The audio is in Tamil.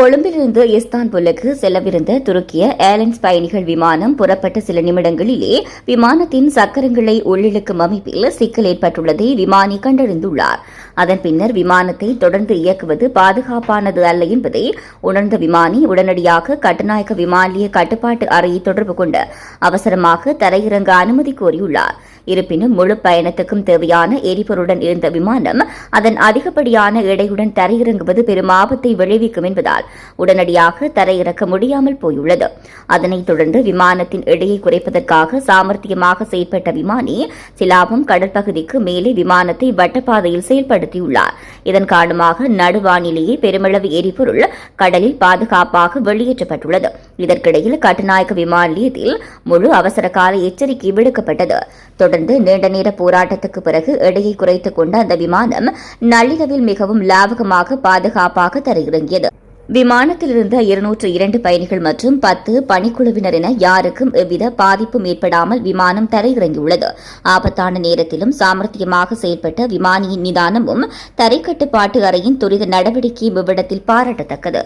கொழும்பிலிருந்து இஸ்தான்புல்லுக்கு செல்லவிருந்த துருக்கிய ஏர்லைன்ஸ் பயணிகள் விமானம் புறப்பட்ட சில நிமிடங்களிலே விமானத்தின் சக்கரங்களை உள்ளிழுக்கும் அமைப்பில் சிக்கல் ஏற்பட்டுள்ளதை விமானி கண்டறிந்துள்ளார். அதன் பின்னர் விமானத்தை தொடர்ந்து இயக்குவது பாதுகாப்பானது அல்ல என்பதை உணர்ந்த விமானி உடனடியாக கட்டுநாயக்க விமானிய கட்டுப்பாட்டு அறையை தொடர்பு கொண்டு அவசரமாக தரையிறங்க அனுமதி கோரியுள்ளார். இருப்பினும் முழு பயணத்துக்கும் தேவையான எரிபொருளுடன் இருந்த விமானம் அதன் அதிகப்படியான எடையுடன் தரையிறங்குவது பெரும் ஆபத்தை விளைவிக்கும் என்பதால் உடனடியாக தரையிறக்க முடியாமல் போயுள்ளது. அதனைத் தொடர்ந்து விமானத்தின் எடையை குறைப்பதற்காக சாமர்த்தியமாக செயல்பட்ட விமானி சிலாபம் கடற்பகுதிக்கு மேலே விமானத்தை வட்டப்பாதையில் செயல்படுத்தியுள்ளார். இதன் காரணமாக நடுவானிலேயே பெருமளவு எரிபொருள் கடலில் பாதுகாப்பாக வெளியேற்றப்பட்டுள்ளது. இதற்கிடையில் கட்டுநாயக்க விமான நிலையத்தில் முழு அவசர கால எச்சரிக்கை விடுக்கப்பட்டது. தொடர்ந்து நீண்ட நேர போராட்டத்துக்கு பிறகு எடையை குறைத்துக் கொண்ட அந்த விமானம் நள்ளிரவில் மிகவும் லாபகமாக பாதுகாப்பாக தரையிறங்கியது. விமானத்தில் இருந்த இருநூற்று இரண்டு பயணிகள் மற்றும் பத்து பணிக்குழுவினர் என யாருக்கும் எவ்வித பாதிப்பும் ஏற்படாமல் விமானம் தரையிறங்கியுள்ளது. ஆபத்தான நேரத்திலும் சாமர்த்தியமாக செயல்பட்ட விமானியின் நிதானமும் தரைக்கட்டுப்பாட்டு அறையின் துரித நடவடிக்கையும் இவ்விடத்தில் பாராட்டத்தக்கது.